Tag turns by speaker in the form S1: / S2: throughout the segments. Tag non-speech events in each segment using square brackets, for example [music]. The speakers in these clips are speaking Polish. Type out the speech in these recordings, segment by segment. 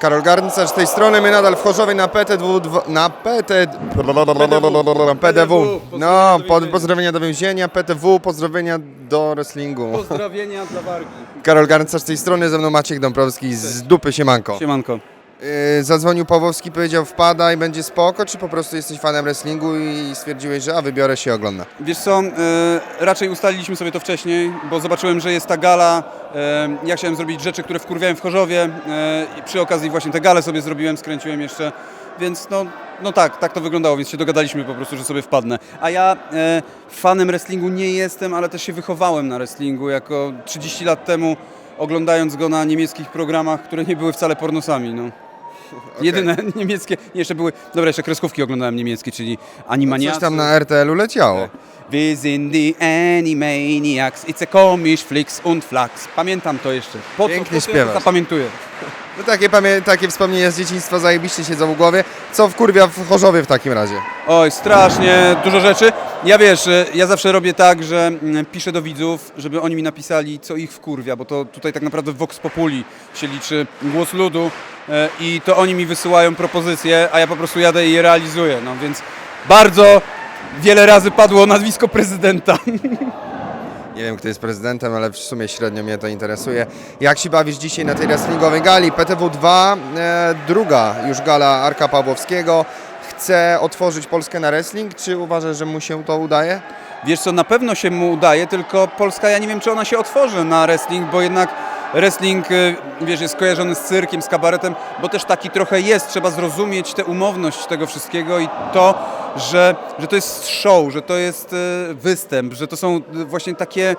S1: Karol Garncarz z tej strony, my nadal w Chorzowie na PTW, na PT, PDW. No, po- pozdrowienia do więzienia, PTW, pozdrowienia do wrestlingu.
S2: Pozdrowienia dla Wargi.
S1: Karol Garncarz z tej strony, ze mną Maciek Dąbrowski z dupy Siemanko.
S2: Siemanko.
S1: Yy, zadzwonił Pawłowski, powiedział wpada i będzie spoko, czy po prostu jesteś fanem wrestlingu i stwierdziłeś, że a wybiorę się i oglądam?
S2: Wiesz co, e, raczej ustaliliśmy sobie to wcześniej, bo zobaczyłem, że jest ta gala. E, ja chciałem zrobić rzeczy, które wkurwiałem w Chorzowie i przy okazji właśnie te gale sobie zrobiłem, skręciłem jeszcze. Więc no, no tak, tak to wyglądało, więc się dogadaliśmy po prostu, że sobie wpadnę. A ja fanem wrestlingu nie jestem, ale też się wychowałem na wrestlingu jako 30 lat temu, oglądając go na niemieckich programach, które nie były wcale pornosami. No. Jedyne [laughs] niemieckie, nie, jeszcze były, dobra, jeszcze kreskówki oglądałem niemieckie, czyli Animaniacy.
S1: Coś tam na RTL-u leciało.
S2: Wir sind die Animaniacs, it's a komisch Flix und Flax. Pamiętam to jeszcze. Po
S1: Pięknie
S2: po
S1: śpiewasz.
S2: zapamiętuję.
S1: No takie, pamię- takie wspomnienia z dzieciństwa zajebiście siedzą w głowie. Co wkurwia w Chorzowie w takim razie?
S2: Oj, strasznie dużo rzeczy. Ja wiesz, e, ja zawsze robię tak, że mm, piszę do widzów, żeby oni mi napisali, co ich wkurwia, bo to tutaj tak naprawdę w Vox Populi się liczy głos ludu i to oni mi wysyłają propozycje, a ja po prostu jadę i je realizuję. No więc bardzo wiele razy padło nazwisko prezydenta.
S1: Nie wiem, kto jest prezydentem, ale w sumie średnio mnie to interesuje. Jak się bawisz dzisiaj na tej wrestlingowej gali? PTW2, e, druga już gala Arka Pawłowskiego. Chce otworzyć Polskę na wrestling, czy uważasz, że mu się to udaje?
S2: Wiesz co, na pewno się mu udaje, tylko Polska, ja nie wiem, czy ona się otworzy na wrestling, bo jednak wrestling, y, wiesz, jest kojarzony z cyrkiem, z kabaretem, bo też taki trochę jest. Trzeba zrozumieć tę umowność tego wszystkiego i to, że, że to jest show, że to jest y, występ, że to są y, właśnie takie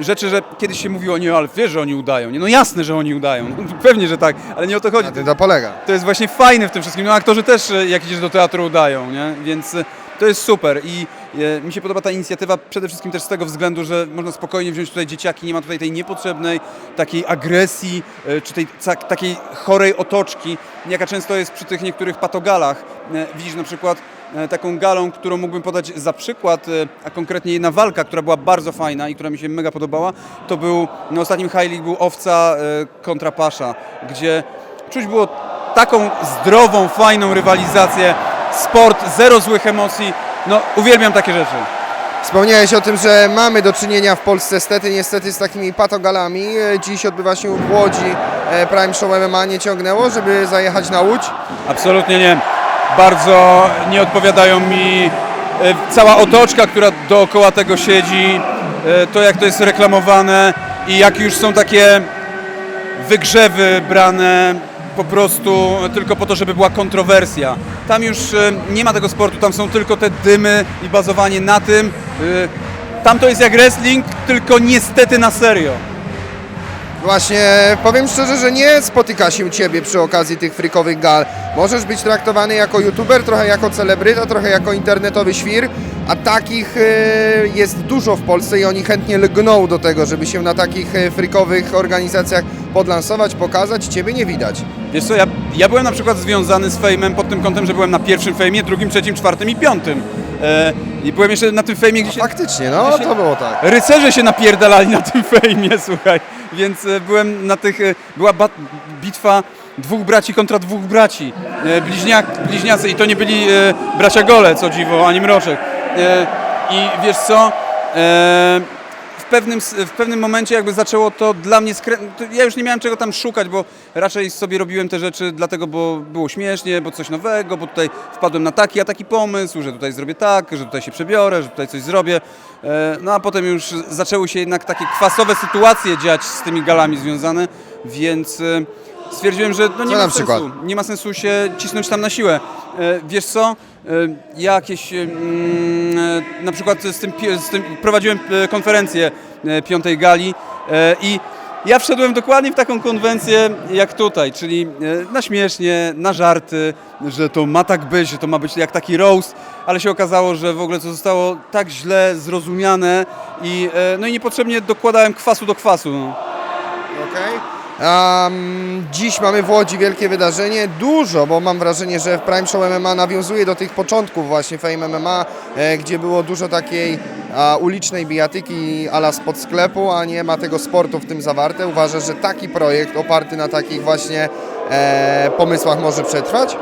S2: rzeczy, że kiedyś się mówiło, nie, ale wiesz, że oni udają. Nie, no jasne, że oni udają. [laughs] Pewnie, że tak, ale nie o to chodzi.
S1: Na tym to polega.
S2: To jest właśnie fajne w tym wszystkim. No aktorzy też jak idziesz do teatru udają, nie? Więc to jest super i e, mi się podoba ta inicjatywa przede wszystkim też z tego względu, że można spokojnie wziąć tutaj dzieciaki, nie ma tutaj tej niepotrzebnej takiej agresji, e, czy tej takiej chorej otoczki, jaka często jest przy tych niektórych patogalach. E, Widzisz na przykład taką galą, którą mógłbym podać za przykład, a konkretnie jedna walka, która była bardzo fajna i która mi się mega podobała, to był na ostatnim High League był Owca kontra Pasza, gdzie czuć było taką zdrową, fajną rywalizację, sport, zero złych emocji. No, uwielbiam takie rzeczy.
S1: Wspomniałeś o tym, że mamy do czynienia w Polsce stety, niestety z takimi patogalami. E, Dziś odbywa się w Łodzi e, Prime Show MMA. Nie ciągnęło, żeby zajechać na Łódź?
S2: Absolutnie nie. Bardzo nie odpowiadają mi e, cała otoczka, która dookoła tego siedzi, to jak to jest reklamowane i jak już są takie wygrzewy brane po prostu tylko po to, żeby była kontrowersja. Tam już e, nie ma tego sportu, tam są tylko te dymy i bazowanie na tym. E, Tam to jest jak wrestling, tylko niestety na serio.
S1: Właśnie powiem szczerze, że nie spotyka się Ciebie przy okazji tych frikowych gal. Możesz być traktowany jako youtuber, trochę jako celebryta, trochę jako internetowy świr, a takich e, jest dużo w Polsce i oni chętnie lgną do tego, żeby się na takich frikowych organizacjach podlansować, pokazać. Ciebie nie widać.
S2: Wiesz co, ja, ja byłem na przykład związany z fejmem pod tym kątem, że byłem na pierwszym fejmie, drugim, trzecim, czwartym i piątym. E, I byłem jeszcze na tym fejmie, gdzie się
S1: Faktycznie, no
S2: Gdzie się-
S1: to było tak.
S2: rycerze się napierdalali na tym [laughs] fejmie, słuchaj. Więc e, byłem na tych, e, była bat, bitwa dwóch braci kontra dwóch braci. E, bliźniak, bliźniacy i to nie byli e, bracia Gole, co dziwo, ani Mroczek. E, I wiesz co, e, w pewnym, w pewnym momencie jakby zaczęło to dla mnie skrę... Ja już nie miałem czego tam szukać, bo raczej sobie robiłem te rzeczy dlatego, bo było śmiesznie, bo coś nowego, bo tutaj wpadłem na taki, a taki pomysł, że tutaj zrobię tak, że tutaj się przebiorę, że tutaj coś zrobię. E, No a potem już zaczęły się jednak takie kwasowe sytuacje dziać z tymi galami związane, więc e, stwierdziłem, że no nie
S1: Co
S2: ma
S1: na przykład?
S2: sensu. Nie ma sensu się cisnąć tam na siłę. E, Wiesz co? E, Jakieś e, mm, e, na przykład z tym, pi- z tym prowadziłem e, konferencję e, piątej gali e, i ja wszedłem dokładnie w taką konwencję jak tutaj, czyli e, na śmiesznie, na żarty, że to ma tak być, że to ma być jak taki roast, ale się okazało, że w ogóle to zostało tak źle zrozumiane i e, no i niepotrzebnie dokładałem kwasu do kwasu. No.
S1: Okej. Am, dziś mamy w Łodzi wielkie wydarzenie, dużo, bo mam wrażenie, że Prime Show MMA nawiązuje do tych początków właśnie Fame MMA, e, gdzie było dużo takiej a, ulicznej bijatyki ala spod sklepu, a nie ma tego sportu w tym zawarte. Uważasz, że taki projekt oparty na takich właśnie e, pomysłach może przetrwać?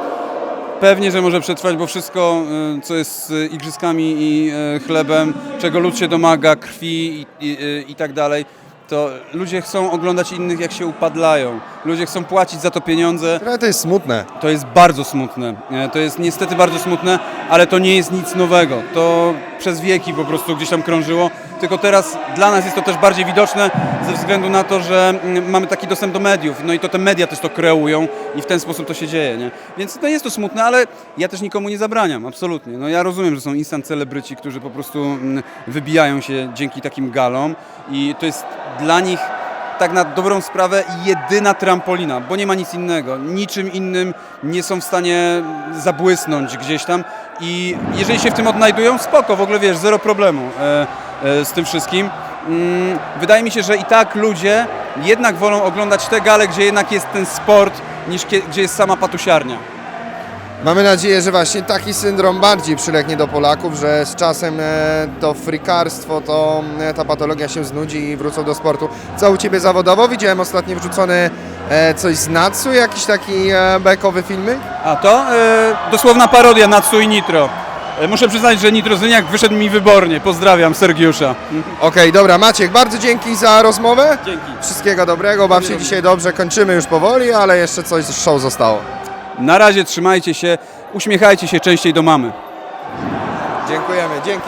S2: Pewnie, że może przetrwać, bo wszystko, y, co jest z igrzyskami i y, chlebem, czego lud się domaga, krwi i, i, i tak dalej, to ludzie chcą oglądać innych, jak się upadlają. Ludzie chcą płacić za to pieniądze.
S1: Ale to jest smutne.
S2: To jest bardzo smutne. E, To jest niestety bardzo smutne, ale to nie jest nic nowego. To przez wieki po prostu gdzieś tam krążyło. Tylko teraz dla nas jest to też bardziej widoczne ze względu na to, że mm, mamy taki dostęp do mediów. No i to te media też to kreują i w ten sposób to się dzieje. Nie? Więc no jest to smutne, ale ja też nikomu nie zabraniam, absolutnie. No ja rozumiem, że są instant celebryci, którzy po prostu mm, wybijają się dzięki takim galom i to jest dla nich tak na dobrą sprawę jedyna trampolina, bo nie ma nic innego. Niczym innym nie są w stanie zabłysnąć gdzieś tam i jeżeli się w tym odnajdują, spoko, w ogóle wiesz, zero problemu e, e, z tym wszystkim. Mm, wydaje mi się, że i tak ludzie jednak wolą oglądać te gale, gdzie jednak jest ten sport, niż gdzie jest sama patusiarnia.
S1: Mamy nadzieję, że właśnie taki syndrom bardziej przylegnie do Polaków, że z czasem e, to frikarstwo, to e, ta patologia się znudzi i wrócą do sportu. Co u Ciebie zawodowo? Widziałem ostatnio wrzucony e, coś z Natsu, jakiś taki bekowy filmy?
S2: A to e, dosłowna parodia Natsu i Nitro. Muszę przyznać, że Nitro Zyniak wyszedł mi wybornie. Pozdrawiam Sergiusza.
S1: Okej, dobra, Maciek, bardzo dzięki za rozmowę.
S2: Dzięki.
S1: Wszystkiego dobrego, baw się dzisiaj dobrze, kończymy już powoli, ale jeszcze coś z show zostało.
S2: Na razie trzymajcie się, uśmiechajcie się częściej do mamy.
S1: Dziękujemy, dzięki.